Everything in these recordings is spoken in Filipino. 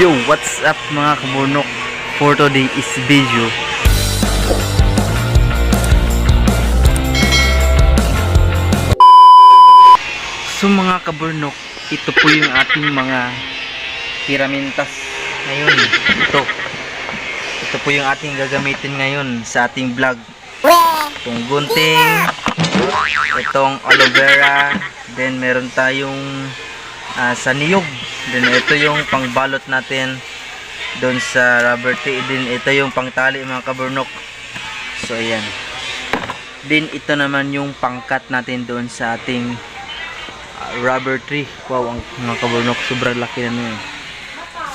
Yo, what's up mga kabunok? For today is video. So mga kaburnok, ito po yung ating mga piramintas ngayon. Ito. Ito po yung ating gagamitin ngayon sa ating vlog. Itong gunting, itong aloe vera, then meron tayong ah, sa niyog. Then ito yung pangbalot natin doon sa rubber tree. Then ito yung pangtali mga kaburnok. So ayan. Then ito naman yung pangkat natin doon sa ating ah, rubber tree. Wow, ang mga kaburnok sobrang laki na nun.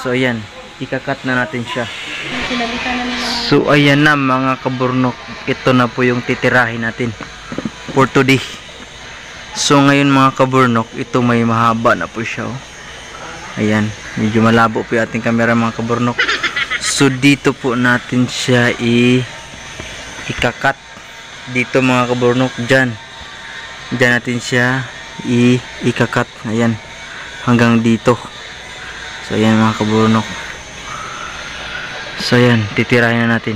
So ayan, ikakat na natin siya. So ayan na mga kaburnok, ito na po yung titirahin natin for today. So ngayon mga kaburnok, ito may mahaba na po siya. Oh. Ayan, medyo malabo po yung ating camera mga kaburnok. So dito po natin siya i ikakat dito mga kaburnok dyan. Dyan natin siya i ikakat. Ayan, hanggang dito. So ayan mga kaburnok. So ayan, titirahin na natin.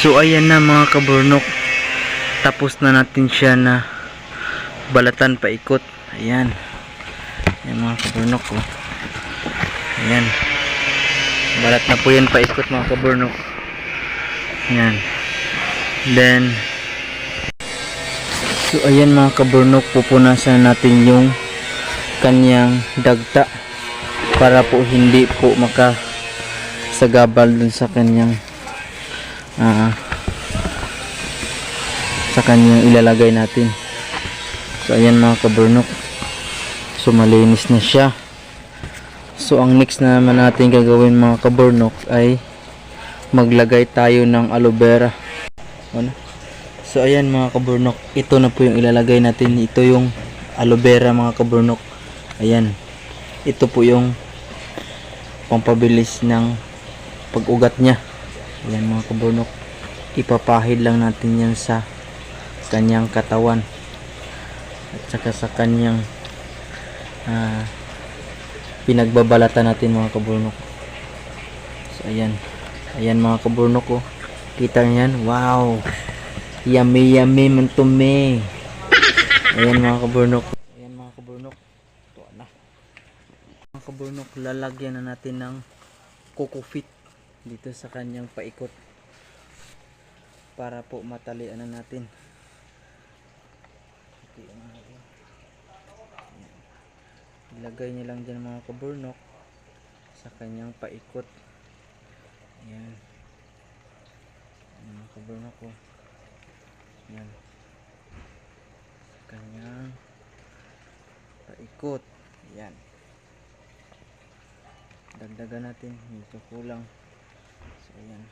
So ayan na mga kaburnok. Tapos na natin siya na balatan paikot. Ayan. Ayan mga kaburnok. Oh. Ayan. Balat na po yan paikot mga kaburnok. Ayan. Then So ayan mga kaburnok, pupunasan natin yung kanyang dagta para po hindi po maka sagabal dun sa kanyang ah, sa kanyang ilalagay natin. So ayan mga kaburnok. So malinis na siya. So ang next na naman natin gagawin mga kaburnok ay maglagay tayo ng aloe vera. Ano? so ayan mga kaburnok. Ito na po yung ilalagay natin. Ito yung aloe vera mga kaburnok. Ayan. Ito po yung pampabilis ng pag-ugat niya Ayan mga kabunok. Ipapahid lang natin yan sa kanyang katawan. At saka sa kanyang ah, pinagbabalatan natin mga kabunok. So ayan. Ayan mga kabunok oh. Kita niyan? Wow. Yummy yummy man to me. Ayan mga kabunok. Ayan mga kabunok. Ito na. Mga kabunok, lalagyan na natin ng coco fit dito sa kanyang paikot para po matalian na natin. Ilagay niya lang dyan mga kaburnok sa kanyang paikot. Ayan. Mga kaburnok ko ayan. Sa kanyang paikot. Ayan. Dagdagan natin. Medyo kulang ayan.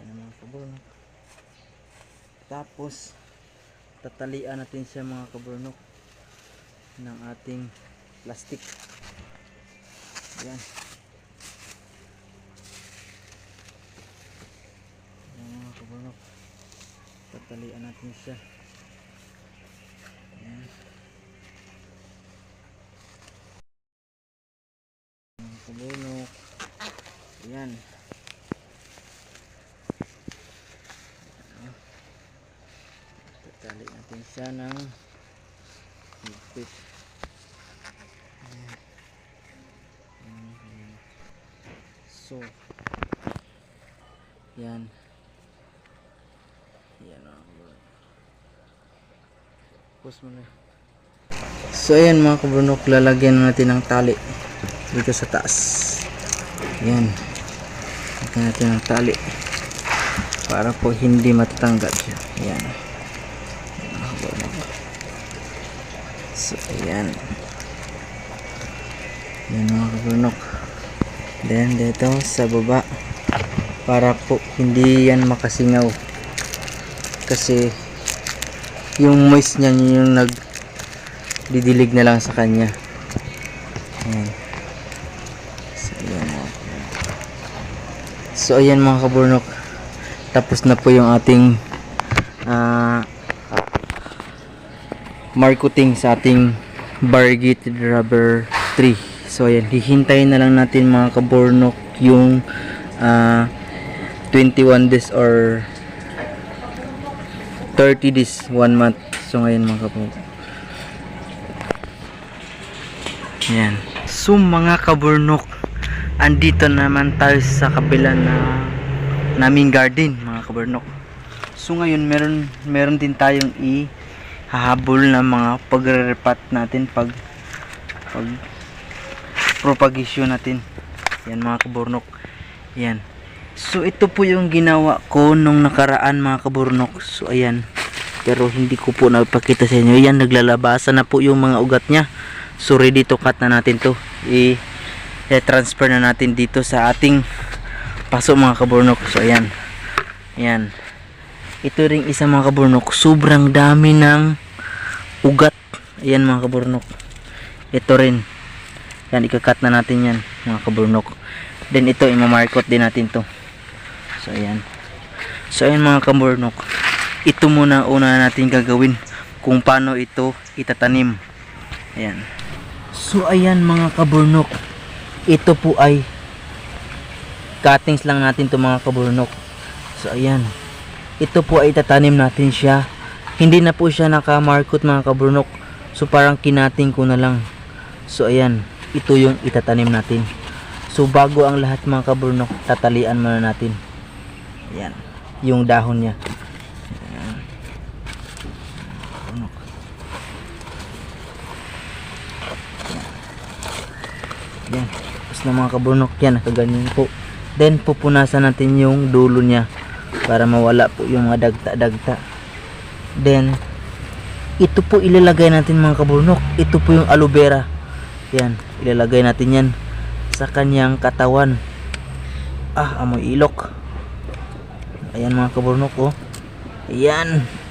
Ayan ang mga kaburnok. Tapos tatalian natin siya mga kaburnok ng ating plastic. Ayan. Ayan mga kaburnok. Tatalian natin siya. Ayan. Mga kaburnok. Ayan. Siya ng higpit. So, yan. Yan o. Pus mo na. So, ayan mga kabunok, lalagyan na natin ng tali dito sa taas. Ayan. Lagyan natin ng tali. para po hindi matatanggal siya ayan Ayan, mga kaburnok. So ayan. Yan mga kaburnok then dito sa baba. Para po hindi yan makasingaw. Kasi yung moist niya yung nag didilig na lang sa kanya. Ayan. So ayan mga so ayan mga kaburnok tapos na po yung ating ah marketing sa ating variegated rubber tree so ayan hihintayin na lang natin mga kaburnok yung ah 21 days or 30 days 1 month so ngayon mga kaburnok Ayan. So mga kaburnok, andito naman tayo sa kabila na naming garden mga kaburnok. So ngayon meron meron din tayong i hahabol na mga pagre-repat natin pag pag propagation natin. Yan mga kaburnok. Yan. So ito po yung ginawa ko nung nakaraan mga kaburnok. So ayan. Pero hindi ko po napakita sa inyo. Yan naglalabasan na po yung mga ugat niya. So ready to cut na natin to. I transfer na natin dito sa ating paso mga kaburnok. So ayan. Ayan. Ito ring isa mga kaburnok. Sobrang dami ng ugat. Ayan mga kaburnok. Ito rin. Yan ikakat na natin yan mga kaburnok. Then ito imamarkot din natin to. So ayan. So ayan mga kaburnok. Ito muna una natin gagawin kung paano ito itatanim. Ayan. So ayan mga kaburnok. Ito po ay cuttings lang natin to mga kaburnok. So ayan. Ito po ay tatanim natin siya. Hindi na po siya nakamarkot mga kaburnok. So parang kinating ko na lang. So ayan. Ito yung itatanim natin. So bago ang lahat mga kaburnok, tatalian muna natin. Ayan. Yung dahon niya. Ayan. Kaburnok. Yan. Tapos na mga kabunok yan, nakaganyan po. Then pupunasan natin yung dulo niya para mawala po yung mga dagta-dagta. Then ito po ilalagay natin mga kabunok. Ito po yung aloe vera. Yan, ilalagay natin yan sa kanyang katawan. Ah, amoy ilok. Ayan mga kabunok oh.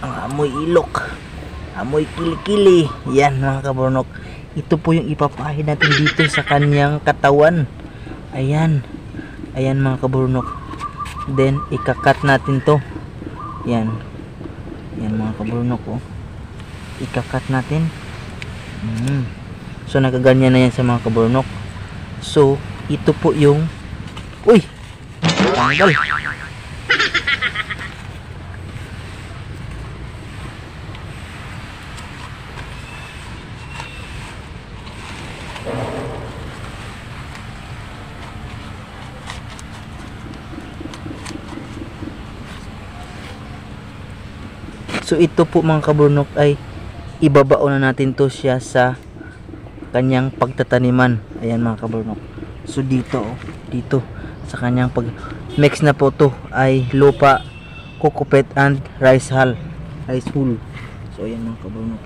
Ang amoy ilok. Amoy kilikili. Yan mga kabunok ito po yung ipapahid natin dito sa kanyang katawan ayan ayan mga kaburnok then ikakat natin to. Yan. Yan mga kaburnok oh. ikakat natin. Mm. so nakaganyan na yan sa mga kaburnok so ito po yung uy! Tanggal So ito po mga kaburnok ay ibabaon na natin to siya sa kanyang pagtataniman. Ayan mga kaburnok. So dito, oh, dito sa kanyang pag mix na po to ay lupa, kukupet and rice hull. Rice hull. So ayan mga kaburnok.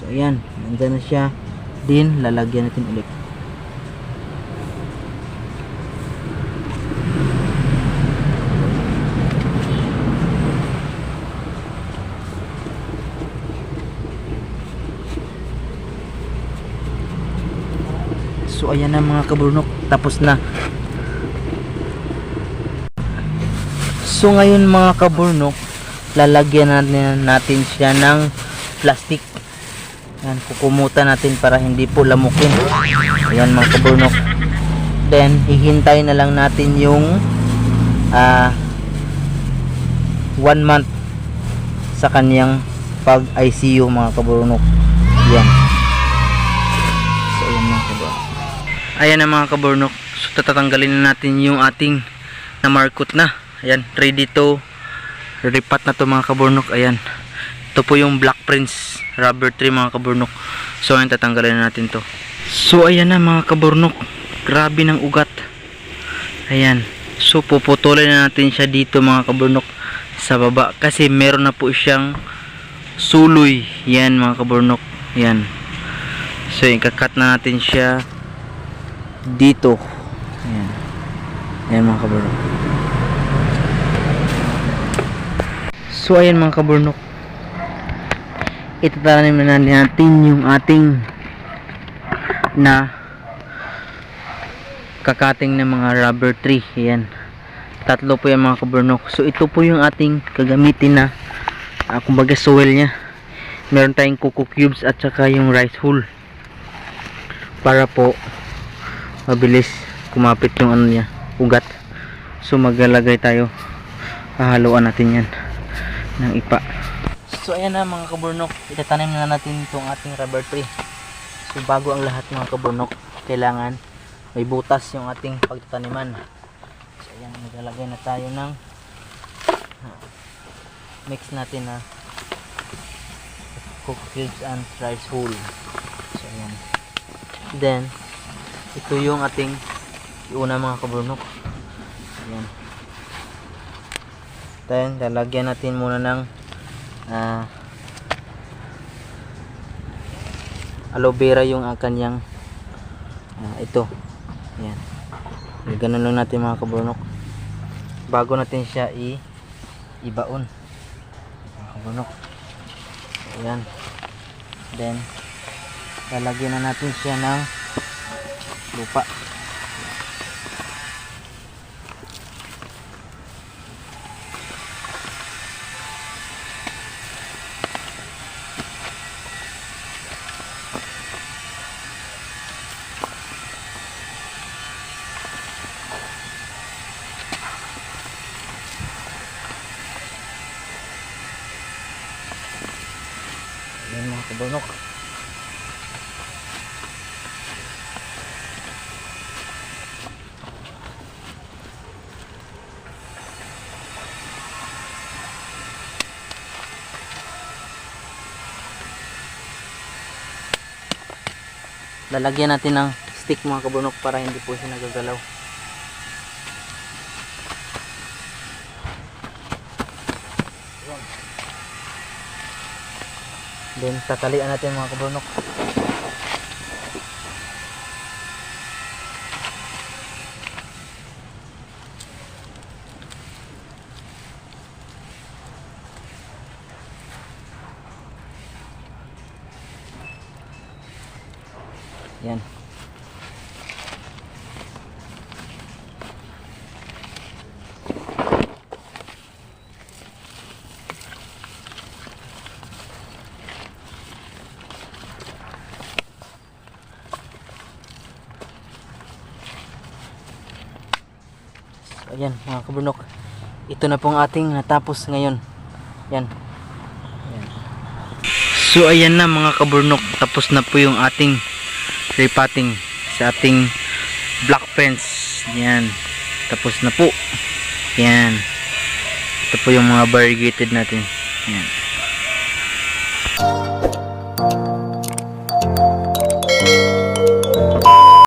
So ayan, nandyan na siya. Din lalagyan natin ulit. So ayan na mga kaburnok, tapos na. So ngayon mga kaburnok, lalagyan natin, natin siya ng plastic. Yan, kukumutan natin para hindi po lamukin. Ayan mga kaburnok. Then, hihintay na lang natin yung ah one month sa kanyang pag ICU mga kaburnok. Yan. Ayan na mga kaburnok. So tatatanggalin na natin yung ating na markot na. Ayan, ready to ripat na to mga kaburnok. Ayan. Ito po yung Black Prince rubber tree mga kaburnok. So ayan, tatanggalin na natin to. So ayan na mga kaburnok. Grabe ng ugat. Ayan. So puputulin na natin siya dito mga kaburnok sa baba kasi meron na po siyang suloy. Yan mga kaburnok. Yan. So ikakat na natin siya dito. Yan. Yan mga kaburnok. So ayan mga kaburnok. Itatanim na natin yung ating na kakating ng mga rubber tree. Ayan. Tatlo po yung mga kaburnok. So ito po yung ating kagamitin na uh, kumbaga soil niya. Meron tayong coco cubes at saka yung rice hull. Para po mabilis kumapit yung ano niya, ugat. So maglalagay tayo. Hahaluan natin yan ng ipa. So ayan na mga kaburnok, itatanim na natin itong ating rubber tree. So bago ang lahat mga kaburnok, kailangan may butas yung ating pagtataniman. So ayan, maglalagay na tayo ng ah, mix natin na coco cubes and rice hull. So ayan. Then, ito yung ating iuna mga kaburnok. Ayan. Then, lalagyan natin muna ng ah aloe vera yung ang kanyang ah, ito. Ayan. Ganun lang natin mga kaburnok. Bago natin siya i ibaon. Mga kaburnok. Ayan. Then, lalagyan na natin siya ng lupa. Ayan mga kabunok. Lalagyan natin ng stick mga kabunok para hindi po siya nagagalaw. Then tatalian natin mga kabunok. Yan. So, ayan mga kabunok. Ito na pong ating natapos ngayon. Yan. Ayan. So ayan na mga kaburnok. Tapos na po yung ating repotting sa ating black fence. Yan. Tapos na po. Yan. Ito po yung mga variegated natin. Yan.